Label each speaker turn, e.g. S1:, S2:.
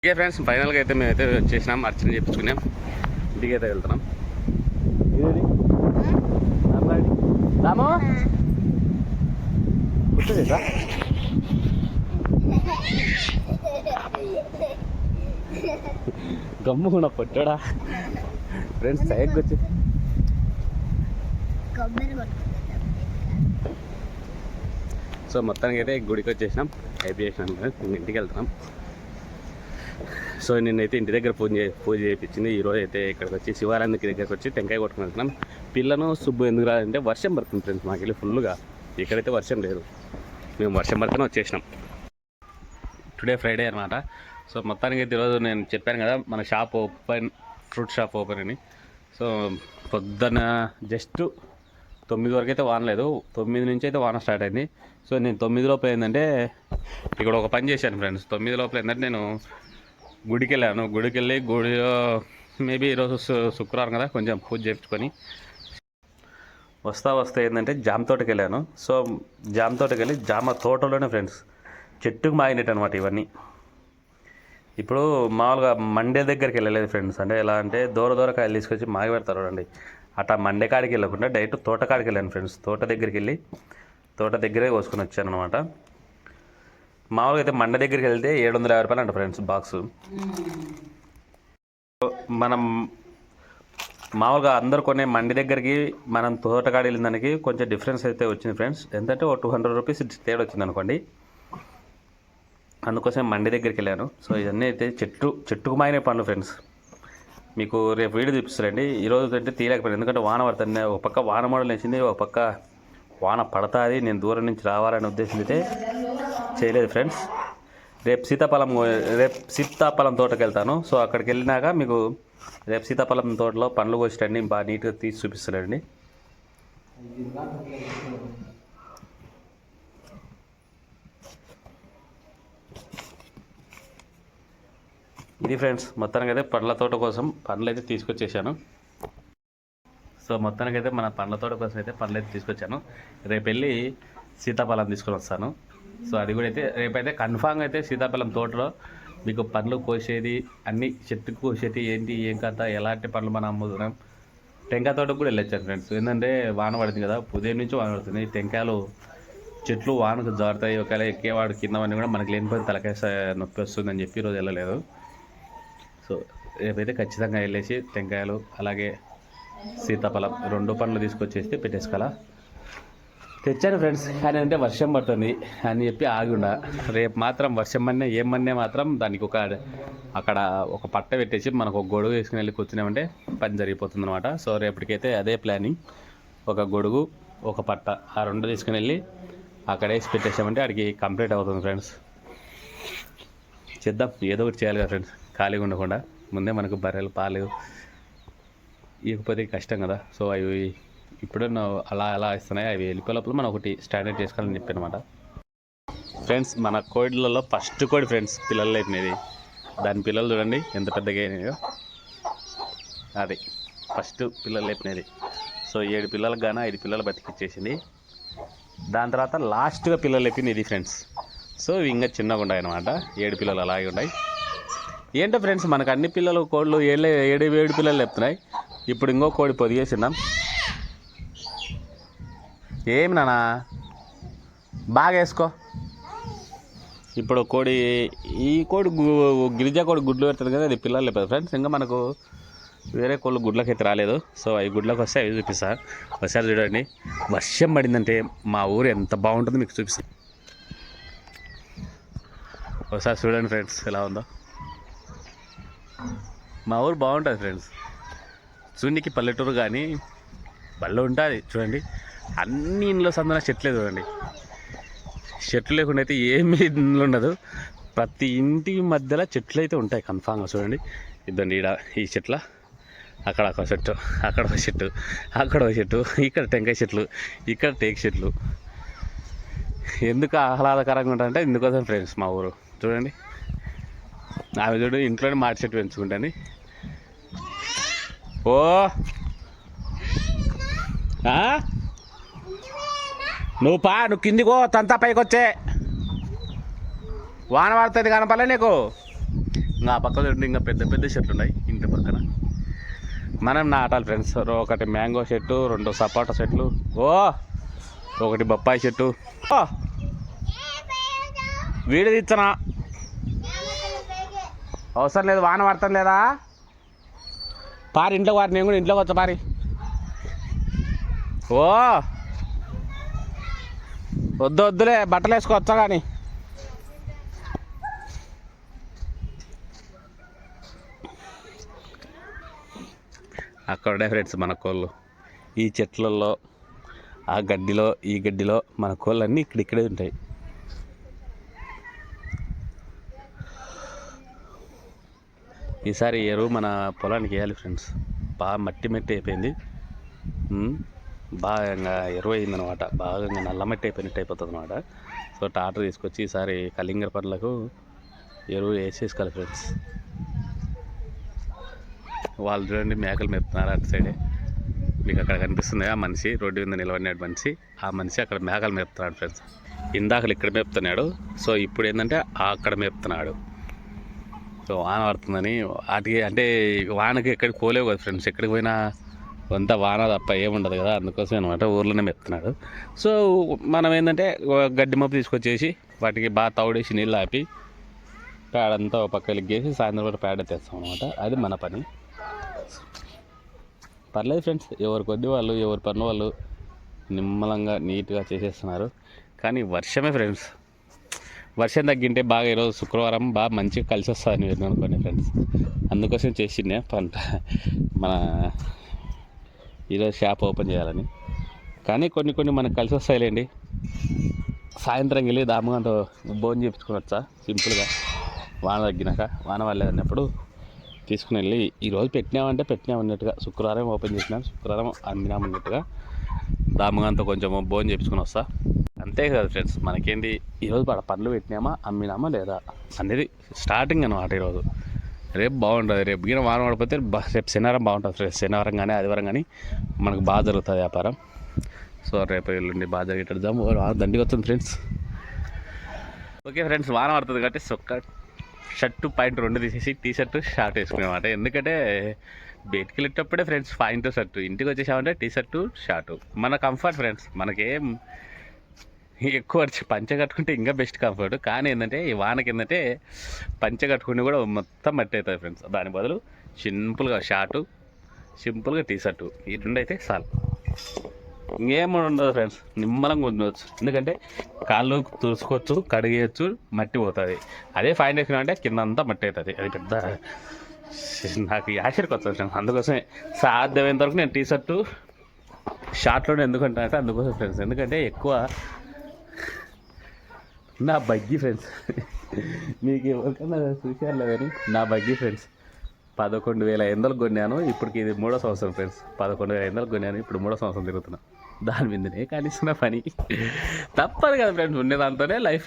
S1: Okay friends ఫైనల్గా అయితే మేమైతే వచ్చేసినాం అర్చన చేపించుకున్నాం. ఇంటికి అయితే వెళ్తున్నాం. గమ్ము కూడా గమ్మున పొట్టడా ఫ్రెండ్స్ సైడ్కి వచ్చి. సో మొత్తానికి అయితే గుడికి వచ్చేసినాం. అయిపోయేసినాం చేసినాం ఇంటికి వెళ్తున్నాం. సో నిన్నైతే ఇంటి దగ్గర పూజ చే- పూజ చేయించింది ఈరోజు అయితే ఇక్కడికి వచ్చి శివాలయానికి దగ్గరకు వచ్చి టెంకాయ కొట్టుకుని వెళ్తున్నాం పిల్లను సుబ్బు ఎందుకు రాదంటే వర్షం పడుతుంది ఫ్రెండ్స్ మాకు వెళ్ళి ఫుల్గా ఇక్కడైతే వర్షం లేదు. మేము వర్షం పడుతూనే వచ్చేసినాం. టుడే ఫ్రైడే అనమాట సో మొత్తానికి అయితే ఈరోజు నేను చెప్పాను కదా మన shop open fruit shop open అని. సో పొద్దున్న జస్ట్ తొమ్మిది వరకు అయితే వానలేదు తొమ్మిది నుంచి అయితే వాన స్టార్ట్ అయింది. సో నేను తొమ్మిది లోపల ఏంటంటే ఇక్కడ ఒక పని చేశాను ఫ్రెండ్స్. తొమ్మిది లోపల ఏంటంటే నేను గుడికి వెళ్ళాను గుడికి వెళ్ళి గుడి మేబీ ఈరోజు శుక్రవారం కదా కొంచెం పూజ చేయించుకొని వస్తా వస్తా ఏంటంటే జామ తోటకి వెళ్ళాను సో జామ తోటకి వెళ్ళి జామ తోటలోనే ఫ్రెండ్స్ చెట్టుకు మాగినట్టు అనమాట ఇవన్నీ. ఇప్పుడు మామూలుగా మండే దగ్గరికి వెళ్ళలేదు ఫ్రెండ్స్. అంటే ఎలా అంటే దూర దూర కాయలు తీసుకొచ్చి మాగి పెడతారు అండి అట్లా మండే కాడికి వెళ్ళకుండా డైరెక్ట్ తోటకాడికి వెళ్ళాను ఫ్రెండ్స్. తోట దగ్గరికి వెళ్ళి తోట దగ్గరే కోసుకొని వచ్చాను అనమాట మామూలుగా అయితే మండ దగ్గరికి వెళ్తే ఏడు వందల యాభై రూపాయలు అంట ఫ్రెండ్స్ బాక్స్ మనం మామూలుగా అందరు కొనే మండి దగ్గరికి మనం తోటకాడ వెళ్ళిన దానికి కొంచెం డిఫరెన్స్ అయితే వచ్చింది ఫ్రెండ్స్ ఎంతంటే ఒక టూ హండ్రెడ్ రూపీస్ తేడా వచ్చింది అనుకోండి. అందుకోసం మండి దగ్గరికి వెళ్ళాను. సో ఇవన్నీ అయితే చెట్టు చెట్టుకు మాయనే పండ్లు ఫ్రెండ్స్ మీకు రేపు వీడియో చూపిస్తారండి ఈరోజు అంటే తీయలేకపోయింది ఎందుకంటే వాన పడుతుంది. ఒక పక్క వాన మోడల్ వేసింది ఒక పక్క వాన పడతాది. నేను దూరం నుంచి రావాలనే ఉద్దేశం అయితే చేయలేదు ఫ్రెండ్స్. రేపు సీతాఫలం రేపు సీతాఫలం తోటకి వెళ్తాను సో అక్కడికి వెళ్ళినాక మీకు రేపు సీతాఫలం తోటలో పండ్లు కోసేటండి బాగా నీట్గా తీసి చూపిస్తానండి. ఇది ఫ్రెండ్స్ మొత్తానికి అయితే పండ్ల తోట కోసం పండ్లు అయితే తీసుకొచ్చేసాను. సో మొత్తానికి అయితే మన పండ్ల తోట కోసం అయితే పండ్లు అయితే తీసుకొచ్చాను. రేపు వెళ్ళి సీతాఫలం తీసుకొని వస్తాను. సో అది కూడా అయితే రేపైతే కన్ఫామ్గా అయితే సీతాఫలం తోటలో మీకు పండ్లు కోసేది అన్ని చెట్టు కోసేది ఏంటి ఏం కథ ఎలాంటి పండ్లు మనం అమ్ముతున్నాం. టెంకాయ తోటకు కూడా వెళ్ళొచ్చాను ఫ్రెండ్స్. ఏంటంటే వాన పడుతుంది కదా ఉదయం నుంచి వాన పడుతుంది. టెంకాయలు చెట్లు వానకు జారుతాయి. ఒకవేళ ఎక్కేవాడు కిందవన్నీ కూడా మనకి లేనిపోయిన తలకాయ నొప్పి వస్తుందని చెప్పి ఈరోజు వెళ్ళలేదు. సో రేపైతే ఖచ్చితంగా వెళ్ళేసి టెంకాయలు అలాగే సీతాఫలం రెండు పండ్లు తీసుకొచ్చేస్తే పెట్టేసుకోవాలా? తెచ్చాను ఫ్రెండ్స్ కానీ అంటే వర్షం పడుతుంది అని చెప్పి ఆగుండా. రేపు మాత్రం వర్షం పడినా ఏమన్నా మాత్రం దానికి ఒక అక్కడ ఒక పట్ట పెట్టేసి మనకు ఒక గొడుగు వేసుకుని వెళ్ళి కూర్చున్నామంటే పని జరిగిపోతుంది అనమాట సో రేపటికైతే అదే ప్లానింగ్ ఒక గొడుగు ఒక పట్ట ఆ రెండు తీసుకుని వెళ్ళి అక్కడ వేసి పెట్టేసామంటే అడిగి కంప్లీట్ అవుతుంది ఫ్రెండ్స్ చేద్దాం ఏదో ఒకటి చేయాలి కదా ఫ్రెండ్స్ ఖాళీగా ఉండకుండా. ముందే మనకు బర్రెలు పాలు ఇవ్వకపోతే కష్టం కదా. సో అవి ఇప్పుడు అలా అలా ఇస్తున్నాయి. అవి వెళ్ళిపోయే లోపల మనం ఒకటి స్టాండర్డ్ చేసుకోవాలని చెప్పి అనమాట ఫ్రెండ్స్ మన కోడిలలో ఫస్ట్ కోడి ఫ్రెండ్స్ పిల్లలు లేపినది దాని పిల్లలు చూడండి ఎంత పెద్దగా అయినాయో. అది ఫస్ట్ పిల్లలు లేపినది సో ఏడు పిల్లలకు కానీ ఐదు పిల్లలు బతికిచ్చేసింది. దాని తర్వాత లాస్ట్గా పిల్లలు లేపింది ఇది ఫ్రెండ్స్ సో ఇంకా చిన్నగా ఉన్నాయి అనమాట ఏడు పిల్లలు అలాగే ఉన్నాయి. ఏంటో ఫ్రెండ్స్ మనకు అన్ని పిల్లలు కోళ్ళు ఏళ్ళే ఏడు ఏడు పిల్లలు లేపుతున్నాయి ఇప్పుడు ఇంకో కోడి పొదిగేసిందాం. ఏమి నానా? బాగా వేసుకో. ఇప్పుడు కోడి ఈ కోడి గిరిజ గిరిజా కోడి గుడ్లు పెడుతుంది కదా అది పిల్లలు లేదు ఫ్రెండ్స్. ఇంకా మనకు వేరే కోళ్ళు గుడ్లకి అయితే రాలేదు. సో అవి గుడ్లకు వస్తే అవి చూపిస్తా. ఒకసారి చూడండి. వర్షం పడిందంటే మా ఊరు ఎంత బాగుంటుందో మీకు చూపిస్తాను ఒకసారి చూడండి ఫ్రెండ్స్ ఎలా ఉందో. మా ఊరు బాగుంటుంది ఫ్రెండ్స్. చూనికి పల్లెటూరు కానీ బళ్ళు ఉంటుంది. చూడండి. అన్ని ఇంట్లో సందన చెట్లే చూడండి. చెట్లు లేకుండా అయితే ఏమీ ఇంట్లో ఉండదు. ప్రతి ఇంటి మధ్యలో చెట్లు అయితే ఉంటాయి కన్ఫామ్గా చూడండి. ఇద్దండి ఈడ ఈ చెట్ల. అక్కడ ఒక చెట్టు అక్కడ ఒక చెట్టు అక్కడ ఒక చెట్టు ఇక్కడ టెంకాయ చెట్లు ఇక్కడ టేక్ చెట్లు. ఎందుకు ఆహ్లాదకరంగా ఉంటాయంటే ఇందుకోసం ఫ్రెండ్స్ మా ఊరు. చూడండి. ఆమె చూడు ఇంట్లోనే మాటి చెట్టు పెంచుకుంటాను ఓ! ఆ? నువ్వు పా నువ్వు కిందికో తంతా పైకి వచ్చే. వాన పడుతుంది కనపడలే నీకు? ఇంకా పక్కన ఇంకా పెద్ద పెద్ద చెట్లు ఉన్నాయి ఇంటి పక్కన. మనం నాటాలి ఫ్రెండ్స్ ఒకటి మ్యాంగో చెట్టు రెండు సపోటా చెట్లు ఓ ఒకటి బొప్పాయి చెట్టు ఓ వీడి తెచ్చనా అవసరం లేదు వాన పడతాం లేదా? పారి ఇంట్లో వారి నేను కూడా ఇంట్లోకి వచ్చా పారి. ఓ వద్దు వద్దులే బట్టలు వేసుకోవచ్చా కానీ అక్కడే ఫ్రెండ్స్ మన కోళ్ళు. ఈ చెట్లలో ఆ గడ్డిలో ఈ గడ్డిలో మన కోళ్ళన్నీ ఇక్కడిక్కడే ఉంటాయి. ఈసారి ఎరువు మన పొలానికి వేయాలి ఫ్రెండ్స్ బాగా మట్టి మట్టి అయిపోయింది. బాగా ఇంకా ఎరువు అయిందనమాట బాగా ఇంకా నల్ల మట్టి అయిపోయినట్టు అయిపోతుంది అనమాట సో టాటర్ తీసుకొచ్చి ఈసారి కలింగర పండ్లకు ఎరువు వేసేసుకోవాలి ఫ్రెండ్స్. వాళ్ళు చూడండి మేకలు మెప్తున్నారు అటు సైడే. మీకు అక్కడ కనిపిస్తుంది ఆ మనిషి రోడ్డు మీద నిలబడినాడు మనిషి. ఆ మనిషి అక్కడ మేకలు మేపుతున్నాడు ఫ్రెండ్స్. ఇందాకలు ఇక్కడ మేపుతున్నాడు. సో ఇప్పుడు ఏంటంటే అక్కడ మేపుతున్నాడు. సో వాన పడుతుందని వాటికి అంటే వానకి ఎక్కడికి పోలేవు కదా ఫ్రెండ్స్. ఎక్కడికి పోయినా అంతా వాన తప్ప ఏముండదు కదా అందుకోసం అనమాట ఊర్లోనే మెప్తున్నాడు. సో మనం ఏంటంటే గడ్డి మప్పు తీసుకొచ్చేసి వాటికి బాగా తౌడేసి నీళ్ళు ఆపి పేడంతా ఒక పక్క లిగ్గేసి సాయంత్రం కూడా పేడ తెస్తాం అనమాట అది మన పని. పర్లేదు ఫ్రెండ్స్ ఎవరి కొద్ది వాళ్ళు ఎవరి పని వాళ్ళు నిమ్మలంగా నీట్గా చేసేస్తున్నారు. కానీ వర్షమే ఫ్రెండ్స్. వర్షం తగ్గింటే బాగా ఈరోజు శుక్రవారం బాగా మంచిగా కలిసి వస్తుందని నేను అనుకోండి ఫ్రెండ్స్. అందుకోసం చేసిండే పంట. మన ఈరోజు షాప్ ఓపెన్ చేయాలని. కానీ కొన్ని కొన్ని మనకు కలిసి వస్తాయిలేండి. సాయంత్రం వెళ్ళి దామగంతో భోజనం చేయించుకుని వచ్చా సింపుల్గా. వాన తగ్గినాక వాన వాళ్ళే అన్నప్పుడు తీసుకుని వెళ్ళి ఈరోజు పెట్టినామంటే పెట్టినాం అన్నట్టుగా. శుక్రవారం ఓపెన్ చేసినాం శుక్రవారం అమ్మినాం అన్నట్టుగా దామగంతో కొంచెం భోజనం చేయించుకుని వస్తా. అంతే కదా ఫ్రెండ్స్ మనకేంటి? ఈరోజు పనులు పెట్టినామా అమ్మినామా లేదా అనేది స్టార్టింగ్ అనమాట ఈరోజు. రేపు బాగుంటుంది. రేపు గిన వారం పడిపోతే రేపు శనివారం బాగుంటుంది ఫ్రెండ్స్. శనివారం కానీ ఆదివారం కానీ మనకు బాగా జరుగుతుంది వ్యాపారం. సో రేపు ఎల్లుండి బాగా జరిగేటద్దాం దండి వస్తుంది ఫ్రెండ్స్. ఓకే ఫ్రెండ్స్ వాన పడుతుంది కాబట్టి సొక్క షర్టు పాయింట్ రెండు తీసేసి టీ షర్టు షార్ట్ వేసుకునేమాట ఎందుకంటే బయటికి వెళ్ళేటప్పుడే ఫ్రెండ్స్ పాయింట్ షర్టు. ఇంటికి వచ్చేసామంటే టీ షర్టు. షార్టు మన కంఫర్ట్ ఫ్రెండ్స్. మనకేం ఎక్కువ పంచ కట్టుకుంటే ఇంకా బెస్ట్ కంఫర్ట్ కానీ ఏంటంటే ఈ వానకి ఏంటంటే పంచ కట్టుకుంటే కూడా మొత్తం మట్టి అవుతుంది ఫ్రెండ్స్ దాని బదులు సింపుల్గా షార్టు సింపుల్గా టీ షర్టు ఈ రెండు అయితే చాలు. ఇంకేం ఉండదు ఫ్రెండ్స్ నిమ్మలంగా ఉండవచ్చు ఎందుకంటే కాళ్ళు తుడుచుకోవచ్చు కడిగేయచ్చు మట్టి పోతుంది. అదే ఫైన్ వేసిన అంటే కింద అంతా మట్టి అవుతుంది అది పెద్ద నాకు యాసిడ్కి వస్తుంది ఫ్రెండ్స్ అందుకోసమే సాధ్యమైనంత వరకు నేను టీ షర్టు షార్ట్లోనే ఎందుకంటే అంటే అందుకోసం ఫ్రెండ్స్ ఎందుకంటే ఎక్కువ నా బగ్గి ఫ్రెండ్స్. మీకు ఎవరికన్నా చూసారులే కానీ నా బగ్గి ఫ్రెండ్స్. పదకొండు వేల ఐదు కొన్నాను. ఇప్పటికి ఇది మూడో సంవత్సరం ఫ్రెండ్స్. పదకొండు వేల ఐదు కొన్నాను. ఇప్పుడు మూడో సంవత్సరం తిరుగుతున్నా. దాని మీదనే కానీ పని. తప్పదు కదా ఫ్రెండ్స్. ఉండే దాంతోనే లైఫ్